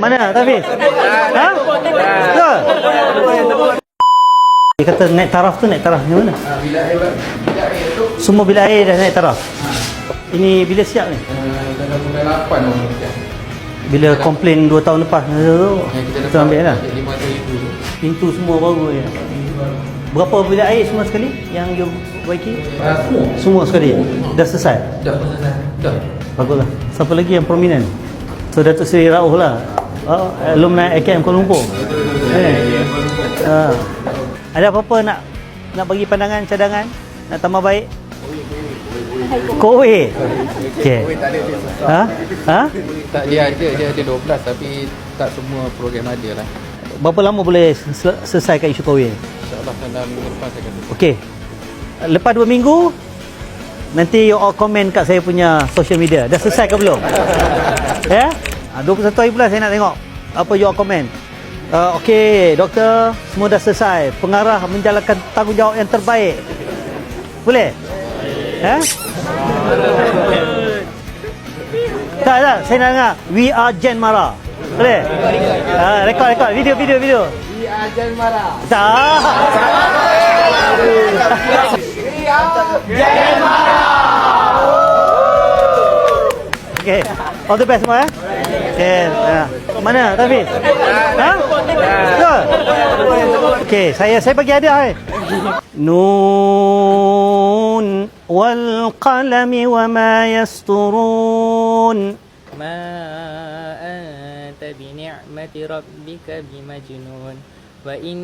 mana Tafiz? Ha? Betul? Dia kata naik taraf tu naik taraf ni mana? Semua bilik air dah naik taraf. Ini bila siap ni? Dalam bulan 8 orang kita. Bila komplain 2 tahun lepas tu, kita kita ambil lah. Pintu semua baru ya. Berapa bilik air semua sekali yang you baiki? Ah, semua. Semua sekali. Dah selesai. Dah. Dah. Baguslah. Siapa lagi yang prominent? So Datuk Seri Rauh lah. Oh, alumni AKM Kuala Lumpur. Eh. Ha. Ada apa-apa nak nak bagi pandangan cadangan? Nak tambah baik? Kowe. Okey. Ha? Ha? Tak dia ada dia ada 12 tapi tak semua program ada lah. Berapa lama boleh sel- selesaikan isu Kowe? InsyaAllah dalam minggu depan saya kata. Okey. Lepas dua minggu nanti you all komen kat saya punya social media. Dah selesai ke belum? ya? Ha, 21 hari bulan saya nak tengok apa you all komen. Uh, Okey, doktor, semua dah selesai. Pengarah menjalankan tanggungjawab yang terbaik. Boleh? Ya? Tak, tak. Saya nak dengar. We are Jen Mara. Boleh? Ha, rekod, rekod. Video, video, video. We are Jan Mara. Tak. Okay. All the best semua eh. Okay. Ya. Mana Tafiz? Ha? Betul? Okay, saya saya bagi hadiah eh. Nun wal qalami wa ma yasturun. ما أنت بنعمة ربك بمجنون وإن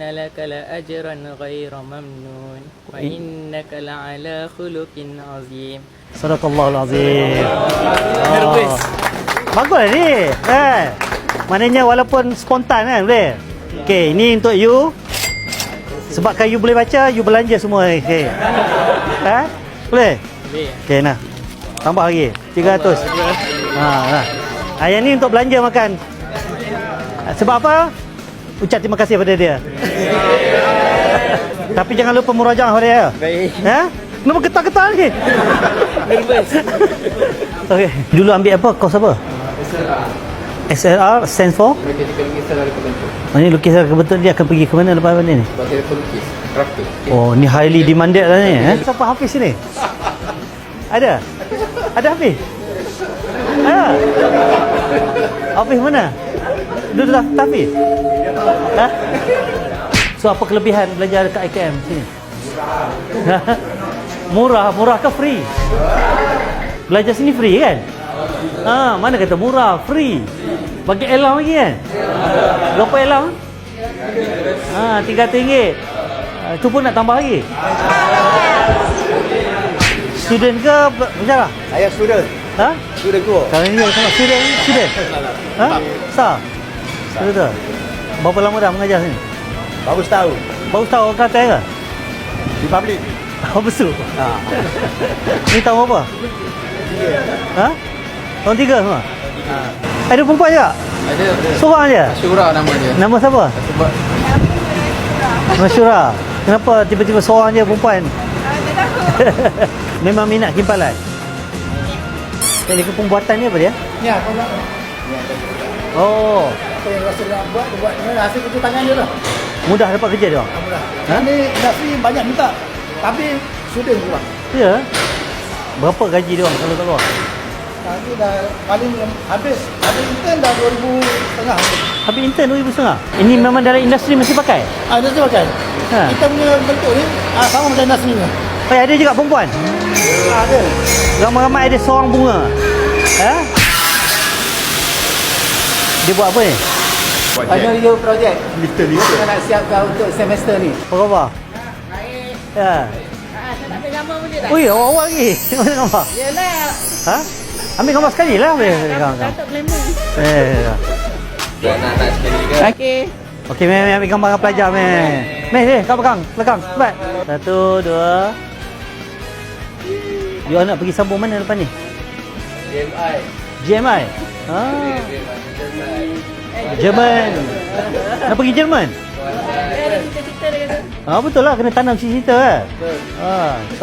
لك لأجرا غير ممنون وإنك لعلى خلق عظيم Sadaqallahul azim. Oh. Bagus lah ni. Eh. Maknanya walaupun spontan kan boleh. Okey, ini untuk you. Sebabkan you boleh baca, you belanja semua. Okey. Ha? Boleh? Boleh. Okey, nah. Tambah lagi. 300. Ha, nah. Ha, yang ni untuk belanja makan. Sebab apa? Ucap terima kasih pada dia. Tapi jangan lupa murajaah pada dia. Baik. Ha? Kenapa getar-getar ni? Nervous. Okey. Dulu ambil apa? Kos apa? SLR stands for? Mechanical lukisan dari kebentuk. Oh, ni lukisan kebetulan dia akan pergi ke mana lepas ni? Sebagai pelukis. Crafter. Oh, ni highly demanded lah ni. Eh? Siapa Hafiz ni? Ada? Ada Hafiz? Ada? Hafiz mana? Duduk tak Hafiz? Ha? So, apa kelebihan belajar dekat IKM sini? murah, murah ke free? Belajar sini free kan? Ha, mana kata murah, free. Bagi elang lagi kan? Berapa elang? Ha, RM300. Ha, tu pun nak tambah lagi. Student ke pe- penjara? Saya student. Ha? Student tu. Kalau ni sama student, student. Ha? Sah. Betul. Berapa lama dah mengajar sini? Baru setahun. Baru tahu orang kata ke? Di public. Oh betul. Ha. Ni tahun apa? Ha? Tahun tiga semua? Ada perempuan je? Ada Seorang je? Syura nama dia. Nama siapa? Sebab Masyura. Kenapa tiba-tiba seorang je perempuan? Memang minat kimpalan. Teknik pembuatan ni apa dia? Ya, kau nak. Oh, Apa yang rasa nak buat, dia buat. Dengan hasil kerja tangan je lah. mudah dapat kerja dia. orang? Alhamdulillah. Ha? Ha? Ni industri banyak minta. Tapi student kurang. Ya. Berapa gaji dia orang kalau kat Tadi dah paling habis. Habis intern dah 2000 setengah. Habis intern 2,500. Ini memang dalam industri mesti pakai. Ah, industri pakai. Ha. Kita punya bentuk ni ah, sama macam industri ni. Oh, ada juga perempuan. Ah, ada. Ramai-ramai ada seorang bunga. Ha? Dia buat apa ni? Final year project. Liter, liter. Kita nak siapkan untuk semester ni. Apa khabar? Ya. Ui, awak-awak lagi. Mana gambar? Yelah, Ha? Ambil gambar sekali lah. Boleh ambil gambar. tak glamour. Eh, ya. Okey. Okey, meh, meh, ambil gambar dengan pelajar, meh. Meh, meh, kat belakang, belakang, cepat. Satu, dua. You all nak pergi sambung mana lepas ni? GMI. GMI? Ah. Jerman. Nak pergi Jerman? Eh, ada cerita-cerita dia kata. Ah, betul lah, kena tanam cita-cita kan? Ah,